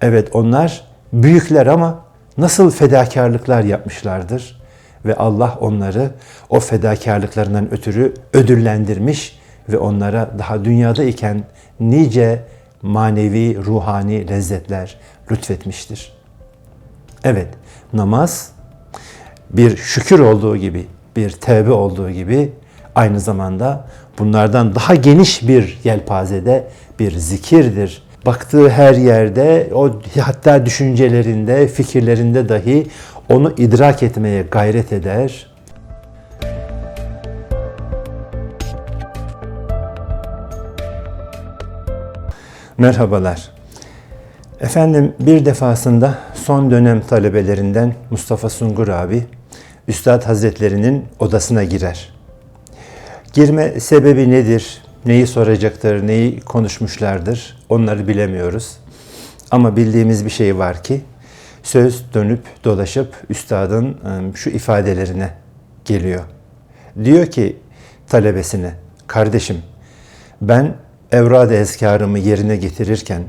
Evet onlar büyükler ama nasıl fedakarlıklar yapmışlardır ve Allah onları o fedakarlıklarından ötürü ödüllendirmiş ve onlara daha dünyada iken nice manevi, ruhani lezzetler lütfetmiştir. Evet, namaz bir şükür olduğu gibi, bir tevbe olduğu gibi aynı zamanda bunlardan daha geniş bir yelpazede bir zikirdir. Baktığı her yerde, o hatta düşüncelerinde, fikirlerinde dahi onu idrak etmeye gayret eder. Merhabalar. Efendim bir defasında son dönem talebelerinden Mustafa Sungur abi Üstad Hazretlerinin odasına girer. Girme sebebi nedir? Neyi soracaktır? Neyi konuşmuşlardır? Onları bilemiyoruz. Ama bildiğimiz bir şey var ki söz dönüp dolaşıp üstadın şu ifadelerine geliyor. Diyor ki talebesine, kardeşim ben evrad-ı ezkarımı yerine getirirken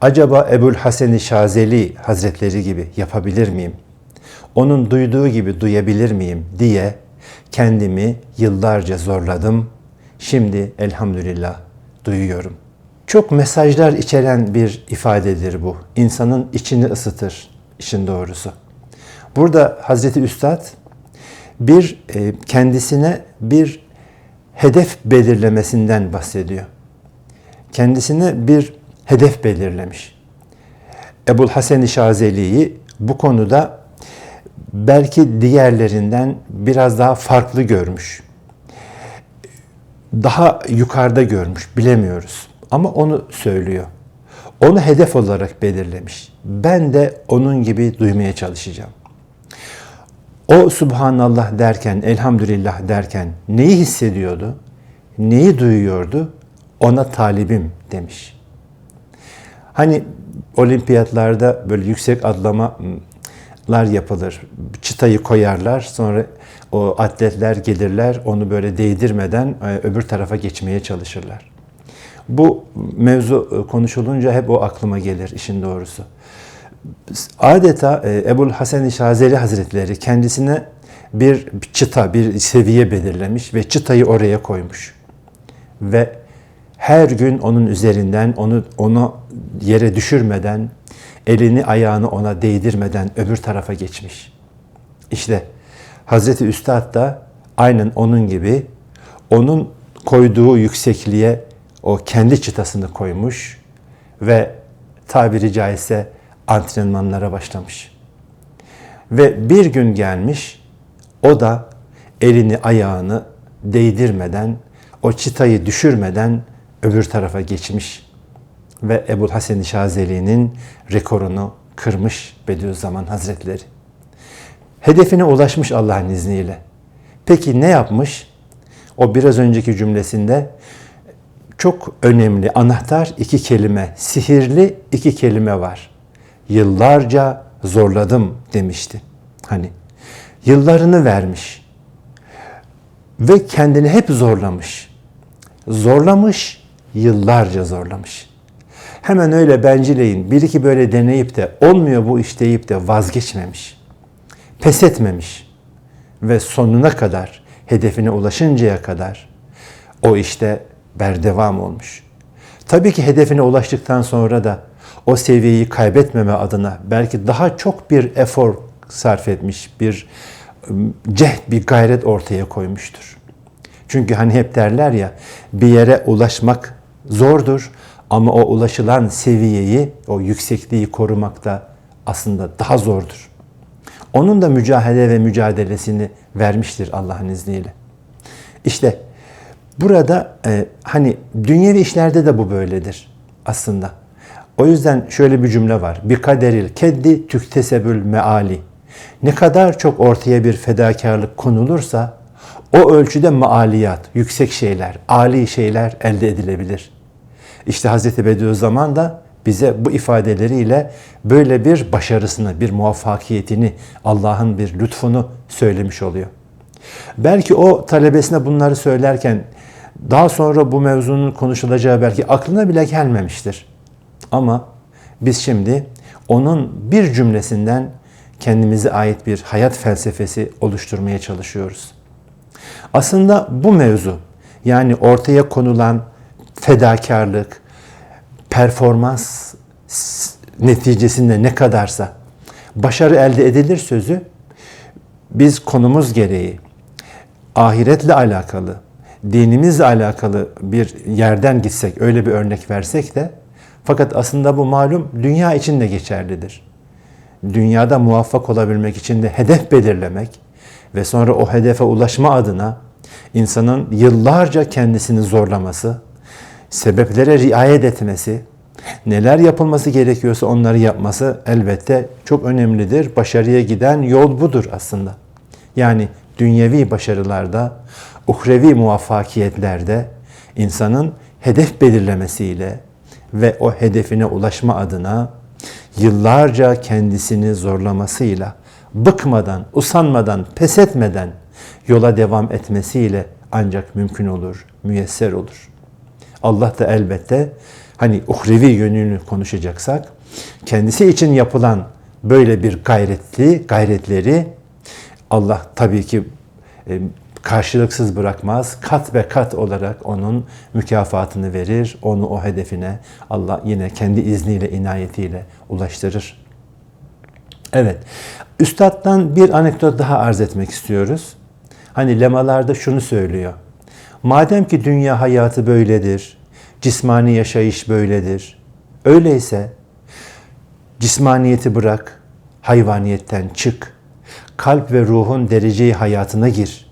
acaba Ebul Hasen-i Şazeli Hazretleri gibi yapabilir miyim? Onun duyduğu gibi duyabilir miyim diye kendimi yıllarca zorladım. Şimdi elhamdülillah duyuyorum. Çok mesajlar içeren bir ifadedir bu. İnsanın içini ısıtır işin doğrusu. Burada Hazreti Üstad bir e, kendisine bir hedef belirlemesinden bahsediyor. Kendisine bir hedef belirlemiş. Ebul Hasen-i Şazeli'yi bu konuda belki diğerlerinden biraz daha farklı görmüş. Daha yukarıda görmüş, bilemiyoruz. Ama onu söylüyor. Onu hedef olarak belirlemiş. Ben de onun gibi duymaya çalışacağım. O Subhanallah derken, Elhamdülillah derken neyi hissediyordu? Neyi duyuyordu? Ona talibim demiş. Hani olimpiyatlarda böyle yüksek atlamalar yapılır. Çıtayı koyarlar. Sonra o atletler gelirler. Onu böyle değdirmeden öbür tarafa geçmeye çalışırlar. Bu mevzu konuşulunca hep o aklıma gelir işin doğrusu. Adeta Ebul Hasan-ı Şazeli Hazretleri kendisine bir çıta, bir seviye belirlemiş ve çıtayı oraya koymuş. Ve her gün onun üzerinden onu onu yere düşürmeden, elini ayağını ona değdirmeden öbür tarafa geçmiş. İşte Hazreti Üstad da aynen onun gibi onun koyduğu yüksekliğe o kendi çıtasını koymuş ve tabiri caizse antrenmanlara başlamış. Ve bir gün gelmiş, o da elini ayağını değdirmeden, o çıtayı düşürmeden öbür tarafa geçmiş ve Ebul Hasan-ı Şazeli'nin rekorunu kırmış Bediüzzaman Hazretleri. Hedefine ulaşmış Allah'ın izniyle. Peki ne yapmış? O biraz önceki cümlesinde çok önemli anahtar iki kelime, sihirli iki kelime var. Yıllarca zorladım demişti. Hani yıllarını vermiş ve kendini hep zorlamış. Zorlamış, yıllarca zorlamış. Hemen öyle bencileyin, bir iki böyle deneyip de olmuyor bu iş deyip de vazgeçmemiş. Pes etmemiş ve sonuna kadar, hedefine ulaşıncaya kadar o işte berdevam olmuş. Tabii ki hedefine ulaştıktan sonra da o seviyeyi kaybetmeme adına belki daha çok bir efor sarf etmiş, bir cehd, bir gayret ortaya koymuştur. Çünkü hani hep derler ya bir yere ulaşmak zordur ama o ulaşılan seviyeyi, o yüksekliği korumak da aslında daha zordur. Onun da mücadele ve mücadelesini vermiştir Allah'ın izniyle. İşte burada e, hani dünyevi işlerde de bu böyledir aslında. O yüzden şöyle bir cümle var. Bir kaderil keddi tüktesebül meali. Ne kadar çok ortaya bir fedakarlık konulursa o ölçüde maaliyat, yüksek şeyler, âli şeyler elde edilebilir. İşte Hz. Bediüzzaman da bize bu ifadeleriyle böyle bir başarısını, bir muvaffakiyetini, Allah'ın bir lütfunu söylemiş oluyor. Belki o talebesine bunları söylerken daha sonra bu mevzunun konuşulacağı belki aklına bile gelmemiştir. Ama Biz şimdi onun bir cümlesinden kendimize ait bir hayat felsefesi oluşturmaya çalışıyoruz. Aslında bu mevzu yani ortaya konulan fedakarlık, performans neticesinde ne kadarsa başarı elde edilir sözü biz konumuz gereği ahiretle alakalı, dinimizle alakalı bir yerden gitsek, öyle bir örnek versek de fakat aslında bu malum dünya için de geçerlidir. Dünyada muvaffak olabilmek için de hedef belirlemek ve sonra o hedefe ulaşma adına insanın yıllarca kendisini zorlaması, sebeplere riayet etmesi, neler yapılması gerekiyorsa onları yapması elbette çok önemlidir. Başarıya giden yol budur aslında. Yani dünyevi başarılarda, uhrevi muvaffakiyetlerde insanın hedef belirlemesiyle ve o hedefine ulaşma adına yıllarca kendisini zorlamasıyla, bıkmadan, usanmadan, pes etmeden yola devam etmesiyle ancak mümkün olur, müyesser olur. Allah da elbette hani uhrevi yönünü konuşacaksak kendisi için yapılan böyle bir gayretli gayretleri Allah tabii ki e, karşılıksız bırakmaz. Kat ve kat olarak onun mükafatını verir. Onu o hedefine Allah yine kendi izniyle, inayetiyle ulaştırır. Evet. Üstad'dan bir anekdot daha arz etmek istiyoruz. Hani lemalarda şunu söylüyor. Madem ki dünya hayatı böyledir, cismani yaşayış böyledir. Öyleyse cismaniyeti bırak, hayvaniyetten çık. Kalp ve ruhun dereceyi hayatına gir.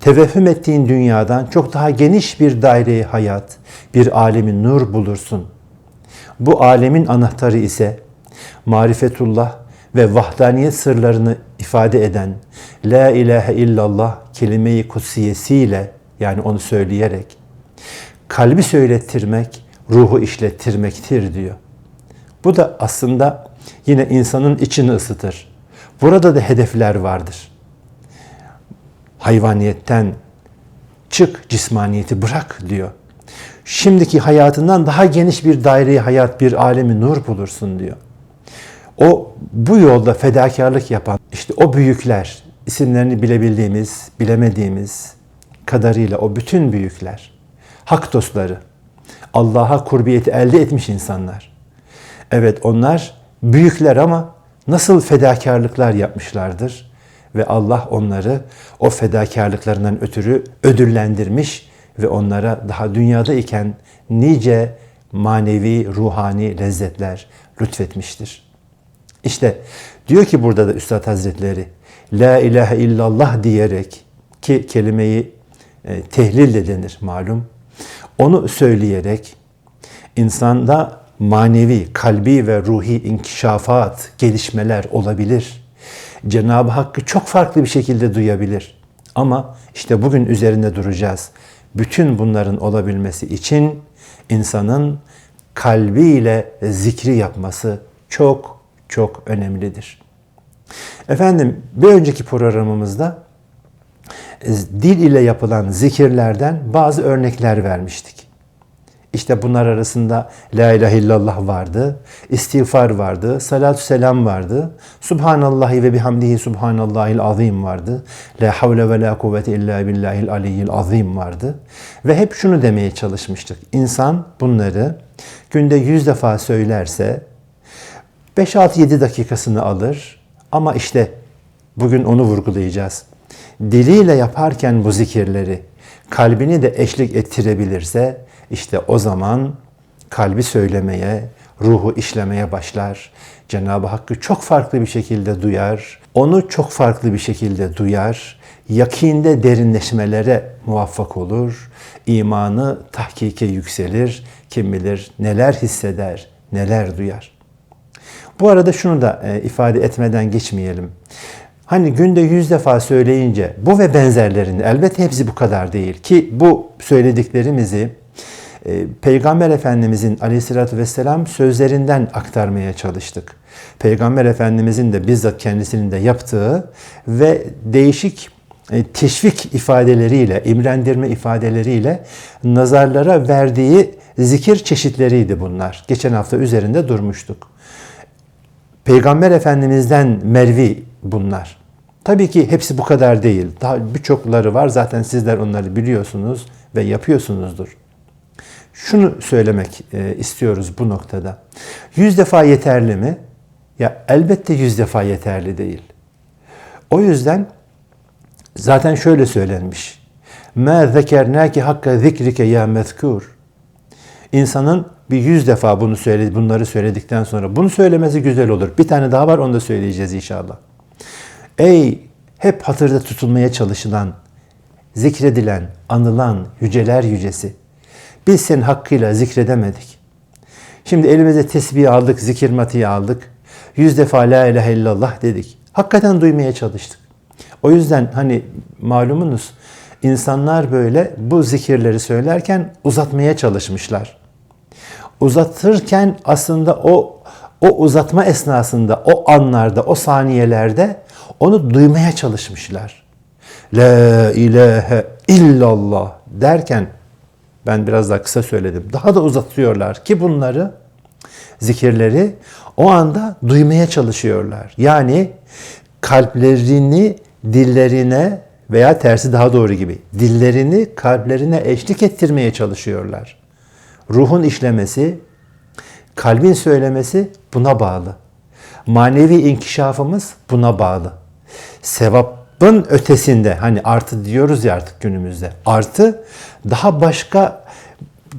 Tevehhüm ettiğin dünyadan çok daha geniş bir daire hayat, bir alemi nur bulursun. Bu alemin anahtarı ise marifetullah ve vahdaniyet sırlarını ifade eden La ilahe illallah kelime-i kutsiyesiyle yani onu söyleyerek kalbi söylettirmek, ruhu işlettirmektir diyor. Bu da aslında yine insanın içini ısıtır. Burada da hedefler vardır. Hayvaniyetten çık, cismaniyeti bırak diyor. Şimdiki hayatından daha geniş bir daire hayat, bir alemi nur bulursun diyor. O bu yolda fedakarlık yapan işte o büyükler, isimlerini bilebildiğimiz, bilemediğimiz kadarıyla o bütün büyükler, hak dostları, Allah'a kurbiyeti elde etmiş insanlar. Evet onlar büyükler ama nasıl fedakarlıklar yapmışlardır ve Allah onları o fedakarlıklarından ötürü ödüllendirmiş ve onlara daha dünyada iken nice manevi, ruhani lezzetler lütfetmiştir. İşte diyor ki burada da Üstad Hazretleri La ilahe illallah diyerek ki kelimeyi e, tehlil de denir malum. Onu söyleyerek insanda manevi, kalbi ve ruhi inkişafat, gelişmeler olabilir. Cenab-ı Hakk'ı çok farklı bir şekilde duyabilir. Ama işte bugün üzerinde duracağız. Bütün bunların olabilmesi için insanın kalbiyle zikri yapması çok çok önemlidir. Efendim bir önceki programımızda dil ile yapılan zikirlerden bazı örnekler vermiştik. İşte bunlar arasında La ilahe illallah vardı, istiğfar vardı, salatü selam vardı, Subhanallahi ve bihamdihi subhanallahil azim vardı, La havle ve la kuvvete illa billahil aliyyil azim vardı. Ve hep şunu demeye çalışmıştık. İnsan bunları günde yüz defa söylerse 5-6-7 dakikasını alır ama işte bugün onu vurgulayacağız. Diliyle yaparken bu zikirleri kalbini de eşlik ettirebilirse işte o zaman kalbi söylemeye, ruhu işlemeye başlar. Cenab-ı Hakk'ı çok farklı bir şekilde duyar. Onu çok farklı bir şekilde duyar. Yakinde derinleşmelere muvaffak olur. İmanı tahkike yükselir. Kim bilir neler hisseder, neler duyar. Bu arada şunu da e, ifade etmeden geçmeyelim. Hani günde yüz defa söyleyince bu ve benzerlerini elbette hepsi bu kadar değil ki bu söylediklerimizi e, Peygamber Efendimizin aleyhissalatü vesselam sözlerinden aktarmaya çalıştık. Peygamber Efendimizin de bizzat kendisinin de yaptığı ve değişik e, teşvik ifadeleriyle, imrendirme ifadeleriyle nazarlara verdiği zikir çeşitleriydi bunlar. Geçen hafta üzerinde durmuştuk. Peygamber Efendimiz'den mervi bunlar. Tabii ki hepsi bu kadar değil. Daha birçokları var. Zaten sizler onları biliyorsunuz ve yapıyorsunuzdur. Şunu söylemek e, istiyoruz bu noktada. Yüz defa yeterli mi? Ya elbette yüz defa yeterli değil. O yüzden zaten şöyle söylenmiş. مَا ذَكَرْنَاكِ hakka zikrike ya mezkur. İnsanın bir yüz defa bunu söyledi, bunları söyledikten sonra bunu söylemesi güzel olur. Bir tane daha var onu da söyleyeceğiz inşallah. Ey hep hatırda tutulmaya çalışılan, zikredilen, anılan yüceler yücesi. Biz senin hakkıyla zikredemedik. Şimdi elimize tesbih aldık, zikir matiği aldık. Yüz defa la ilahe illallah dedik. Hakikaten duymaya çalıştık. O yüzden hani malumunuz insanlar böyle bu zikirleri söylerken uzatmaya çalışmışlar. Uzatırken aslında o o uzatma esnasında, o anlarda, o saniyelerde onu duymaya çalışmışlar. La ilahe illallah derken ben biraz daha kısa söyledim. Daha da uzatıyorlar ki bunları zikirleri o anda duymaya çalışıyorlar. Yani kalplerini dillerine veya tersi daha doğru gibi dillerini kalplerine eşlik ettirmeye çalışıyorlar. Ruhun işlemesi, kalbin söylemesi buna bağlı. Manevi inkişafımız buna bağlı. Sevapın ötesinde hani artı diyoruz ya artık günümüzde. Artı daha başka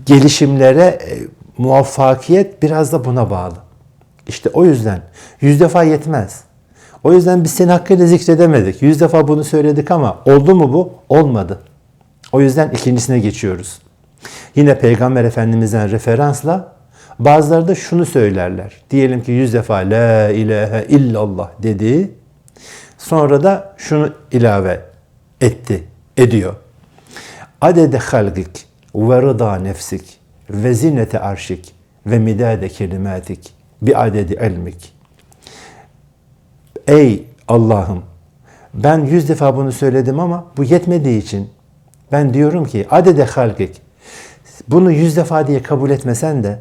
gelişimlere e, muvaffakiyet biraz da buna bağlı. İşte o yüzden yüz defa yetmez. O yüzden biz seni hakkıyla zikredemedik. Yüz defa bunu söyledik ama oldu mu bu? Olmadı. O yüzden ikincisine geçiyoruz. Yine Peygamber Efendimiz'den referansla bazıları da şunu söylerler. Diyelim ki yüz defa La ilahe illallah dedi. Sonra da şunu ilave etti, ediyor. Adede halgik ve rıda nefsik ve zinete arşik ve midade kelimatik bi adedi ilmik. Ey Allah'ım ben yüz defa bunu söyledim ama bu yetmediği için ben diyorum ki adede halgik bunu yüz defa diye kabul etmesen de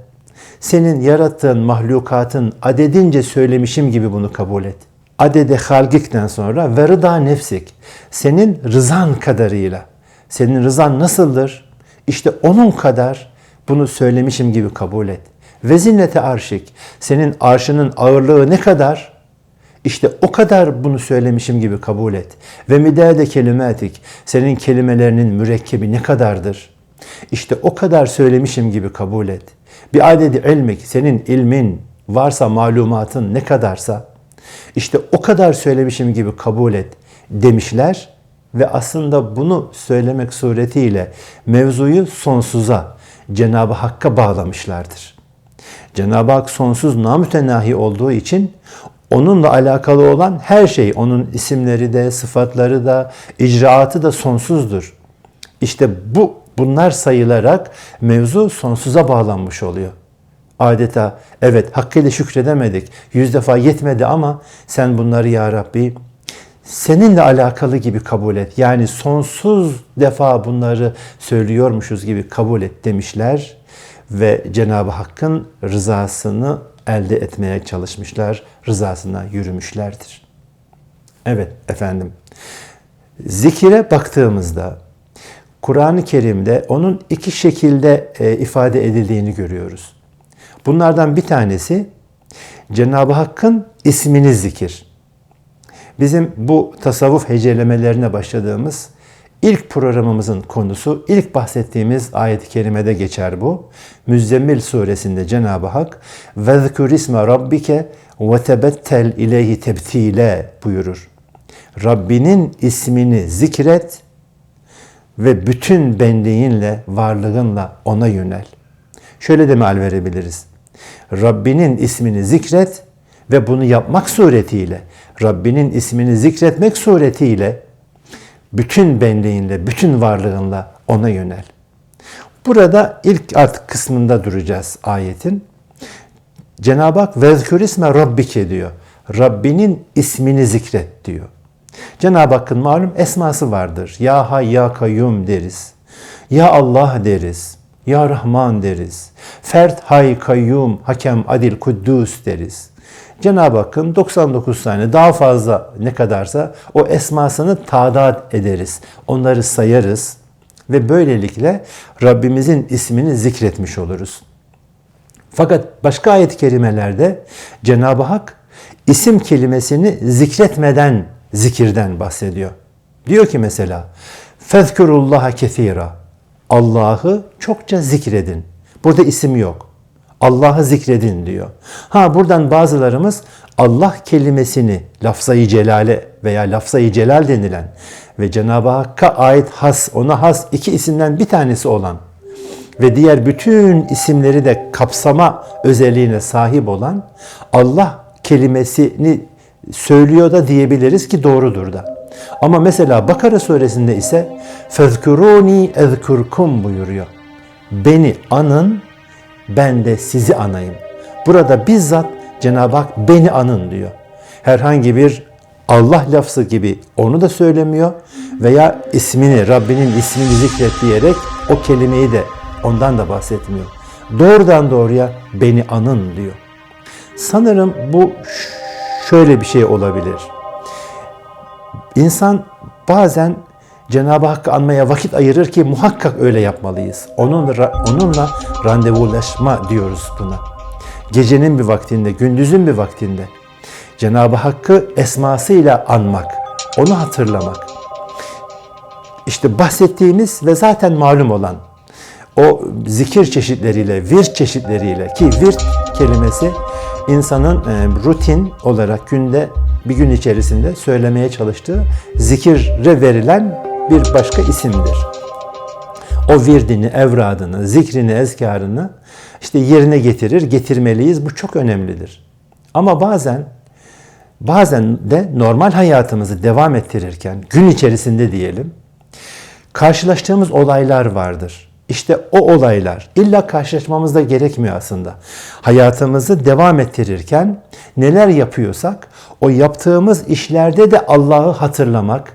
senin yarattığın mahlukatın adedince söylemişim gibi bunu kabul et. Adede halgikten sonra ve rıda nefsik. Senin rızan kadarıyla. Senin rızan nasıldır? İşte onun kadar bunu söylemişim gibi kabul et. Ve zinnete arşik. Senin arşının ağırlığı ne kadar? İşte o kadar bunu söylemişim gibi kabul et. Ve midade kelimatik. Senin kelimelerinin mürekkebi ne kadardır? İşte o kadar söylemişim gibi kabul et. Bir adedi ilmik, senin ilmin varsa malumatın ne kadarsa işte o kadar söylemişim gibi kabul et demişler ve aslında bunu söylemek suretiyle mevzuyu sonsuza, Cenab-ı Hakk'a bağlamışlardır. Cenab-ı Hak sonsuz namütenahi olduğu için onunla alakalı olan her şey, onun isimleri de, sıfatları da, icraatı da sonsuzdur. İşte bu bunlar sayılarak mevzu sonsuza bağlanmış oluyor. Adeta evet hakkıyla şükredemedik. Yüz defa yetmedi ama sen bunları ya Rabbi seninle alakalı gibi kabul et. Yani sonsuz defa bunları söylüyormuşuz gibi kabul et demişler ve Cenab-ı Hakk'ın rızasını elde etmeye çalışmışlar, rızasına yürümüşlerdir. Evet efendim. Zikire baktığımızda Kur'an-ı Kerim'de onun iki şekilde e, ifade edildiğini görüyoruz. Bunlardan bir tanesi Cenab-ı Hakk'ın ismini zikir. Bizim bu tasavvuf hecelemelerine başladığımız ilk programımızın konusu, ilk bahsettiğimiz ayet-i kerimede geçer bu. Müzzemmil suresinde Cenab-ı Hak وَذْكُرْ isme rabbike وَتَبَتَّلْ اِلَيْهِ tebtile buyurur. Rabbinin ismini zikret ve bütün benliğinle, varlığınla ona yönel. Şöyle de meal verebiliriz. Rabbinin ismini zikret ve bunu yapmak suretiyle, Rabbinin ismini zikretmek suretiyle bütün benliğinle, bütün varlığınla ona yönel. Burada ilk artık kısmında duracağız ayetin. Cenab-ı Hak vezkür isme rabbike diyor. Rabbinin ismini zikret diyor. Cenab-ı Hakk'ın malum esması vardır. Ya Hay, Ya Kayyum deriz. Ya Allah deriz. Ya Rahman deriz. Fert, Hay, Kayyum, Hakem, Adil, Kuddus deriz. Cenab-ı Hakk'ın 99 tane daha fazla ne kadarsa o esmasını tadat ederiz. Onları sayarız ve böylelikle Rabbimizin ismini zikretmiş oluruz. Fakat başka ayet-i kerimelerde Cenab-ı Hak isim kelimesini zikretmeden zikirden bahsediyor. Diyor ki mesela Fezkurullaha kethira. Allah'ı çokça zikredin. Burada isim yok. Allah'ı zikredin diyor. Ha buradan bazılarımız Allah kelimesini lafzayı celale veya lafzayı celal denilen ve Cenab-ı Hakk'a ait has, ona has iki isimden bir tanesi olan ve diğer bütün isimleri de kapsama özelliğine sahip olan Allah kelimesini söylüyor da diyebiliriz ki doğrudur da. Ama mesela Bakara suresinde ise فَذْكُرُونِي اَذْكُرْكُمْ buyuruyor. Beni anın, ben de sizi anayım. Burada bizzat Cenab-ı Hak beni anın diyor. Herhangi bir Allah lafzı gibi onu da söylemiyor veya ismini, Rabbinin ismini zikret diyerek o kelimeyi de ondan da bahsetmiyor. Doğrudan doğruya beni anın diyor. Sanırım bu şöyle bir şey olabilir. İnsan bazen Cenab-ı Hakk'ı anmaya vakit ayırır ki muhakkak öyle yapmalıyız. Onunla, onunla randevulaşma diyoruz buna. Gecenin bir vaktinde, gündüzün bir vaktinde Cenab-ı Hakk'ı esmasıyla anmak, onu hatırlamak. İşte bahsettiğimiz ve zaten malum olan o zikir çeşitleriyle, virt çeşitleriyle ki virt kelimesi insanın rutin olarak günde bir gün içerisinde söylemeye çalıştığı zikire verilen bir başka isimdir. O virdini, evradını, zikrini, ezkarını işte yerine getirir, getirmeliyiz. Bu çok önemlidir. Ama bazen bazen de normal hayatımızı devam ettirirken gün içerisinde diyelim karşılaştığımız olaylar vardır. İşte o olaylar illa karşılaşmamız da gerekmiyor aslında. Hayatımızı devam ettirirken neler yapıyorsak o yaptığımız işlerde de Allah'ı hatırlamak,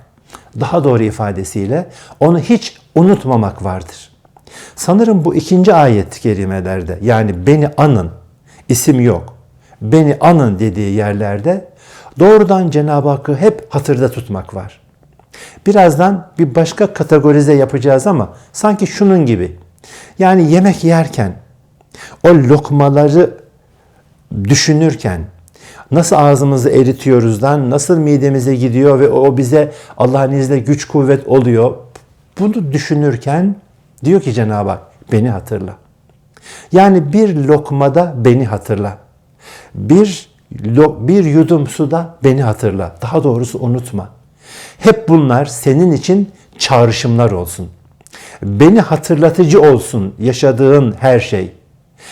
daha doğru ifadesiyle onu hiç unutmamak vardır. Sanırım bu ikinci ayet-i kerimelerde yani beni anın, isim yok, beni anın dediği yerlerde doğrudan Cenab-ı Hakk'ı hep hatırda tutmak var. Birazdan bir başka kategorize yapacağız ama sanki şunun gibi. Yani yemek yerken o lokmaları düşünürken nasıl ağzımızı eritiyoruzdan, nasıl midemize gidiyor ve o bize Allah'ın izniyle güç kuvvet oluyor. Bunu düşünürken diyor ki Cenab-ı Hak beni hatırla. Yani bir lokmada beni hatırla. Bir bir yudum suda beni hatırla. Daha doğrusu unutma. Hep bunlar senin için çağrışımlar olsun. Beni hatırlatıcı olsun yaşadığın her şey.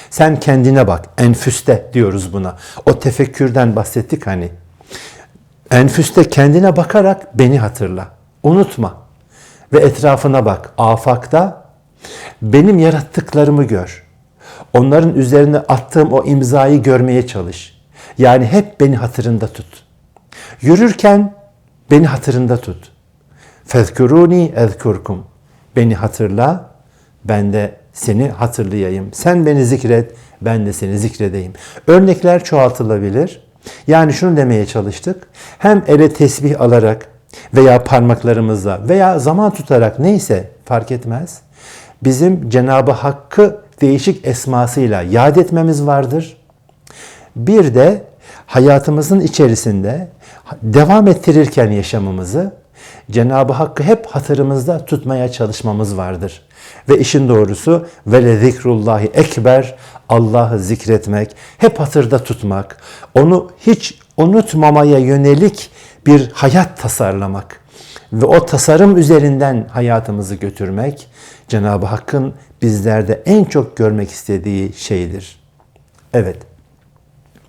Sen kendine bak. Enfüste diyoruz buna. O tefekkürden bahsettik hani. Enfüste kendine bakarak beni hatırla. Unutma. Ve etrafına bak. Afakta benim yarattıklarımı gör. Onların üzerine attığım o imzayı görmeye çalış. Yani hep beni hatırında tut. Yürürken beni hatırında tut. Fezkuruni ezkurkum. Beni hatırla, ben de seni hatırlayayım. Sen beni zikret, ben de seni zikredeyim. Örnekler çoğaltılabilir. Yani şunu demeye çalıştık. Hem ele tesbih alarak veya parmaklarımızla veya zaman tutarak neyse fark etmez. Bizim Cenab-ı Hakk'ı değişik esmasıyla yad etmemiz vardır. Bir de hayatımızın içerisinde devam ettirirken yaşamımızı Cenab-ı Hakk'ı hep hatırımızda tutmaya çalışmamız vardır. Ve işin doğrusu ve le zikrullahi ekber Allah'ı zikretmek, hep hatırda tutmak, onu hiç unutmamaya yönelik bir hayat tasarlamak ve o tasarım üzerinden hayatımızı götürmek Cenab-ı Hakk'ın bizlerde en çok görmek istediği şeydir. Evet.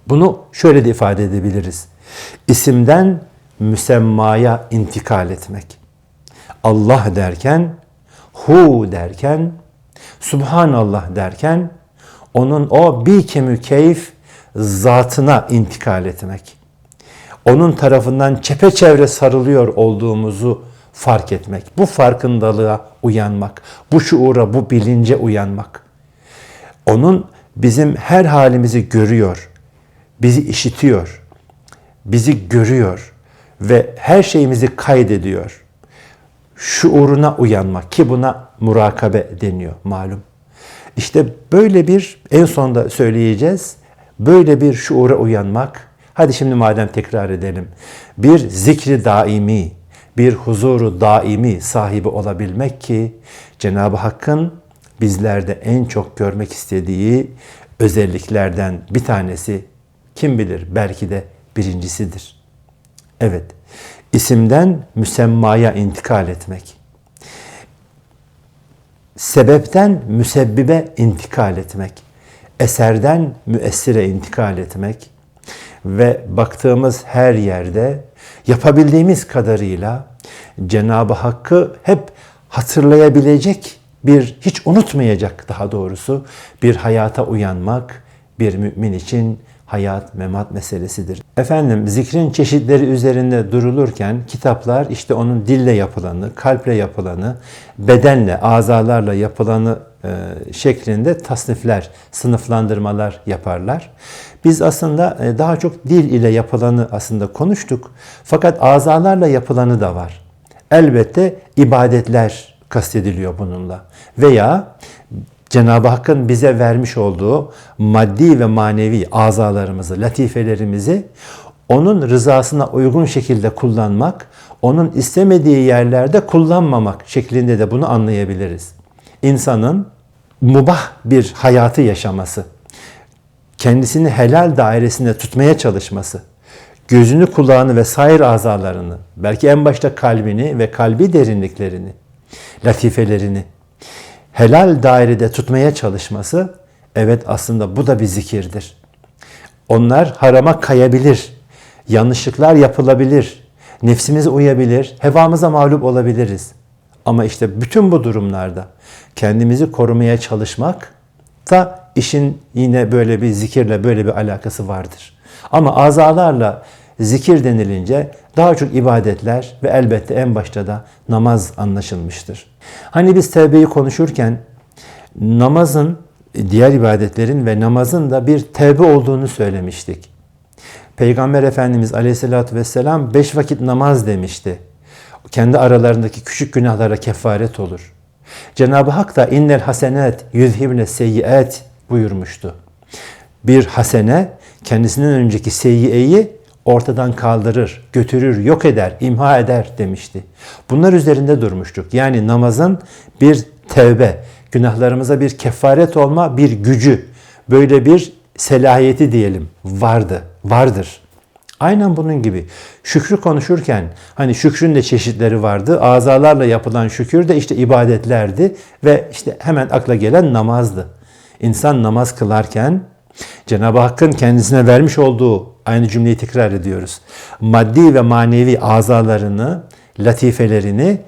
Bunu şöyle de ifade edebiliriz. İsimden müsemmaya intikal etmek. Allah derken, hu derken, subhanallah derken, onun o bir kemü keyif zatına intikal etmek. Onun tarafından çepeçevre sarılıyor olduğumuzu fark etmek. Bu farkındalığa uyanmak. Bu şuura, bu bilince uyanmak. Onun bizim her halimizi görüyor. bizi işitiyor, bizi görüyor ve her şeyimizi kaydediyor. Şuuruna uyanmak ki buna murakabe deniyor malum. İşte böyle bir en sonda söyleyeceğiz. Böyle bir şuura uyanmak. Hadi şimdi madem tekrar edelim. Bir zikri daimi, bir huzuru daimi sahibi olabilmek ki Cenab-ı Hakk'ın bizlerde en çok görmek istediği özelliklerden bir tanesi kim bilir belki de birincisidir. Evet, isimden müsemmaya intikal etmek. Sebepten müsebbibe intikal etmek. Eserden müessire intikal etmek. Ve baktığımız her yerde yapabildiğimiz kadarıyla Cenab-ı Hakk'ı hep hatırlayabilecek bir, hiç unutmayacak daha doğrusu bir hayata uyanmak bir mümin için hayat memat meselesidir. Efendim zikrin çeşitleri üzerinde durulurken kitaplar işte onun dille yapılanı, kalple yapılanı, bedenle, azalarla yapılanı e, şeklinde tasnifler, sınıflandırmalar yaparlar. Biz aslında e, daha çok dil ile yapılanı aslında konuştuk. Fakat azalarla yapılanı da var. Elbette ibadetler kastediliyor bununla. Veya Cenab-ı Hakk'ın bize vermiş olduğu maddi ve manevi azalarımızı, latifelerimizi onun rızasına uygun şekilde kullanmak, onun istemediği yerlerde kullanmamak şeklinde de bunu anlayabiliriz. İnsanın mubah bir hayatı yaşaması, kendisini helal dairesinde tutmaya çalışması, gözünü, kulağını ve sair azalarını, belki en başta kalbini ve kalbi derinliklerini, latifelerini helal dairede tutmaya çalışması, evet aslında bu da bir zikirdir. Onlar harama kayabilir, yanlışlıklar yapılabilir, nefsimiz uyabilir, hevamıza mağlup olabiliriz. Ama işte bütün bu durumlarda kendimizi korumaya çalışmak da işin yine böyle bir zikirle böyle bir alakası vardır. Ama azalarla zikir denilince daha çok ibadetler ve elbette en başta da namaz anlaşılmıştır. Hani biz tevbeyi konuşurken namazın, diğer ibadetlerin ve namazın da bir tevbe olduğunu söylemiştik. Peygamber Efendimiz Aleyhisselatü Vesselam beş vakit namaz demişti. Kendi aralarındaki küçük günahlara kefaret olur. Cenab-ı Hak da innel hasenet yüzhibne seyyiat buyurmuştu. Bir hasene kendisinden önceki seyyiyeyi ortadan kaldırır, götürür, yok eder, imha eder demişti. Bunlar üzerinde durmuştuk. Yani namazın bir tevbe, günahlarımıza bir kefaret olma, bir gücü, böyle bir selahiyeti diyelim vardı, vardır. Aynen bunun gibi. Şükrü konuşurken hani şükrün de çeşitleri vardı. Azalarla yapılan şükür de işte ibadetlerdi ve işte hemen akla gelen namazdı. İnsan namaz kılarken Cenab-ı Hakk'ın kendisine vermiş olduğu aynı cümleyi tekrar ediyoruz. Maddi ve manevi azalarını, latifelerini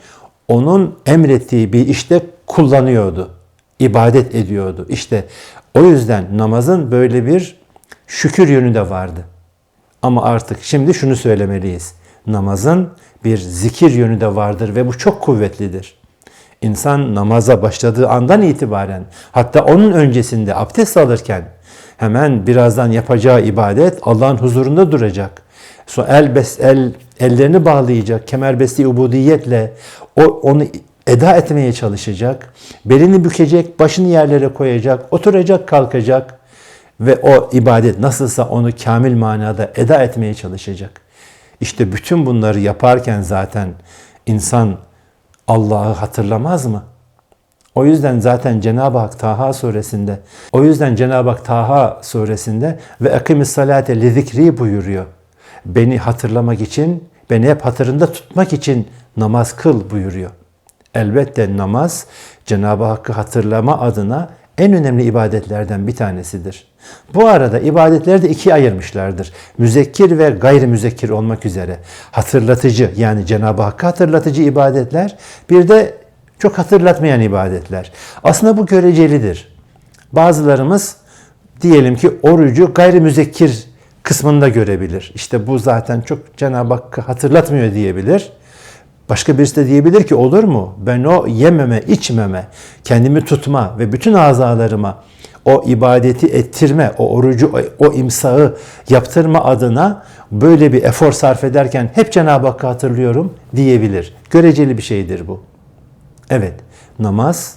onun emrettiği bir işte kullanıyordu. ibadet ediyordu. İşte o yüzden namazın böyle bir şükür yönü de vardı. Ama artık şimdi şunu söylemeliyiz. Namazın bir zikir yönü de vardır ve bu çok kuvvetlidir. İnsan namaza başladığı andan itibaren hatta onun öncesinde abdest alırken hemen birazdan yapacağı ibadet Allah'ın huzurunda duracak. Sonra el bes el ellerini bağlayacak kemerbesti ubudiyetle o onu eda etmeye çalışacak. Belini bükecek, başını yerlere koyacak, oturacak, kalkacak ve o ibadet nasılsa onu kamil manada eda etmeye çalışacak. İşte bütün bunları yaparken zaten insan Allah'ı hatırlamaz mı? O yüzden zaten Cenab-ı Hak Taha suresinde, o yüzden Cenab-ı Hak Taha suresinde ve akimis salate li zikri buyuruyor. Beni hatırlamak için, beni hep hatırında tutmak için namaz kıl buyuruyor. Elbette namaz Cenab-ı Hakk'ı hatırlama adına en önemli ibadetlerden bir tanesidir. Bu arada ibadetleri de ikiye ayırmışlardır. Müzekkir ve gayri müzekkir olmak üzere. Hatırlatıcı yani Cenab-ı Hakk'ı hatırlatıcı ibadetler, bir de çok hatırlatmayan ibadetler. Aslında bu görecelidir. Bazılarımız diyelim ki orucu gayri müzekkir kısmında görebilir. İşte bu zaten çok Cenab-ı Hakk'ı hatırlatmıyor diyebilir. Başka birisi de diyebilir ki olur mu? Ben o yememe, içmeme, kendimi tutma ve bütün azalarıma o ibadeti ettirme, o orucu, o imsağı yaptırma adına böyle bir efor sarf ederken hep Cenab-ı Hakk'ı hatırlıyorum diyebilir. Göreceli bir şeydir bu. Evet, namaz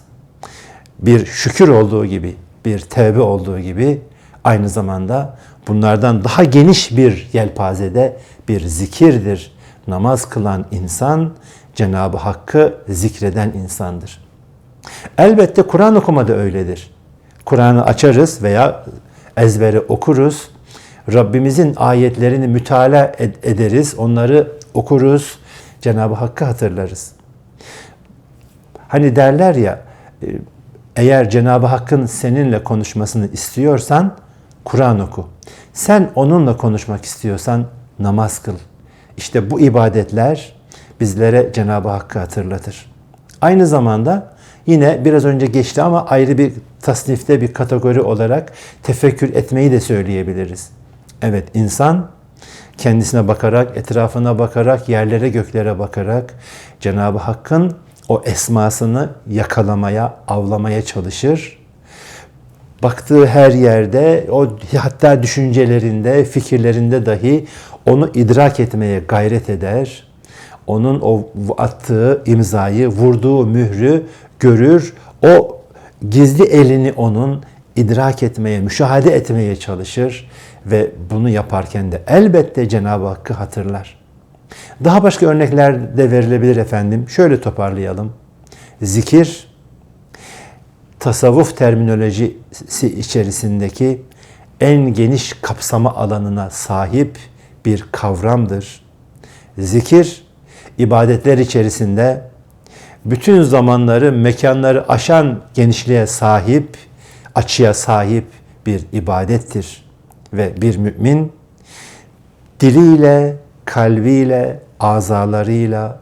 bir şükür olduğu gibi, bir tevbe olduğu gibi aynı zamanda bunlardan daha geniş bir yelpazede bir zikirdir. Namaz kılan insan Cenab-ı Hakk'ı zikreden insandır. Elbette Kur'an okuma da öyledir. Kur'an'ı açarız veya ezbere okuruz. Rabbimizin ayetlerini mütala ederiz, onları okuruz. Cenab-ı Hakk'ı hatırlarız. Hani derler ya, e, eğer Cenab-ı Hakk'ın seninle konuşmasını istiyorsan Kur'an oku. Sen onunla konuşmak istiyorsan namaz kıl. İşte bu ibadetler bizlere Cenab-ı Hakk'ı hatırlatır. Aynı zamanda yine biraz önce geçti ama ayrı bir tasnifte bir kategori olarak tefekkür etmeyi de söyleyebiliriz. Evet insan kendisine bakarak, etrafına bakarak, yerlere göklere bakarak Cenab-ı Hakk'ın o esmasını yakalamaya, avlamaya çalışır. Baktığı her yerde, o hatta düşüncelerinde, fikirlerinde dahi onu idrak etmeye gayret eder. Onun o attığı imzayı, vurduğu mührü görür. O gizli elini onun idrak etmeye, müşahede etmeye çalışır ve bunu yaparken de elbette Cenab-ı Hakk'ı hatırlar. Daha başka örnekler de verilebilir efendim. Şöyle toparlayalım. Zikir, tasavvuf terminolojisi içerisindeki en geniş kapsama alanına sahip bir kavramdır. Zikir, ibadetler içerisinde bütün zamanları, mekanları aşan genişliğe sahip, açıya sahip bir ibadettir. Ve bir mümin diliyle, kalbiyle, azalarıyla,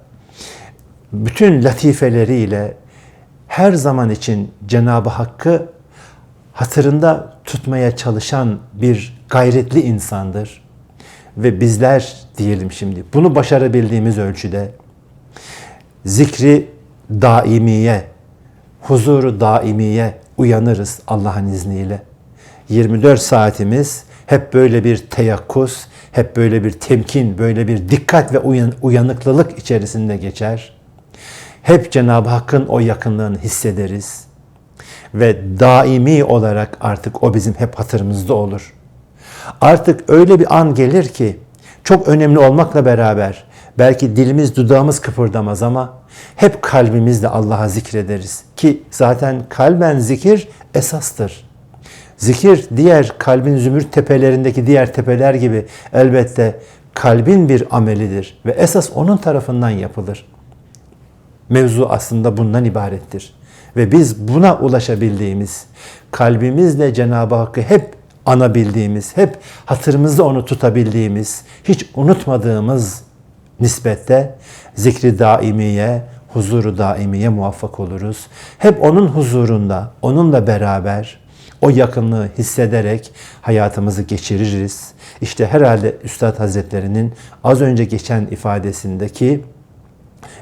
bütün latifeleriyle her zaman için Cenab-ı Hakk'ı hatırında tutmaya çalışan bir gayretli insandır. Ve bizler diyelim şimdi bunu başarabildiğimiz ölçüde zikri daimiye, huzuru daimiye uyanırız Allah'ın izniyle. 24 saatimiz hep böyle bir teyakkuz, hep böyle bir temkin, böyle bir dikkat ve uyan, uyanıklılık içerisinde geçer. Hep Cenab-ı Hakk'ın o yakınlığını hissederiz. Ve daimi olarak artık o bizim hep hatırımızda olur. Artık öyle bir an gelir ki çok önemli olmakla beraber belki dilimiz dudağımız kıpırdamaz ama hep kalbimizle Allah'a zikrederiz. Ki zaten kalben zikir esastır. Zikir diğer kalbin zümrüt tepelerindeki diğer tepeler gibi elbette kalbin bir amelidir ve esas onun tarafından yapılır. Mevzu aslında bundan ibarettir. Ve biz buna ulaşabildiğimiz, kalbimizle Cenab-ı Hakk'ı hep anabildiğimiz, hep hatırımızda onu tutabildiğimiz, hiç unutmadığımız nispette zikri daimiye, huzuru daimiye muvaffak oluruz. Hep onun huzurunda, onunla beraber o yakınlığı hissederek hayatımızı geçiririz. İşte herhalde Üstad Hazretlerinin az önce geçen ifadesindeki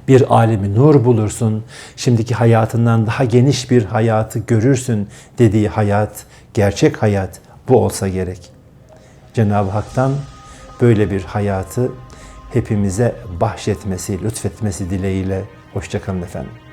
bir alemi nur bulursun, şimdiki hayatından daha geniş bir hayatı görürsün dediği hayat, gerçek hayat bu olsa gerek. Cenab-ı Hak'tan böyle bir hayatı hepimize bahşetmesi, lütfetmesi dileğiyle. Hoşçakalın efendim.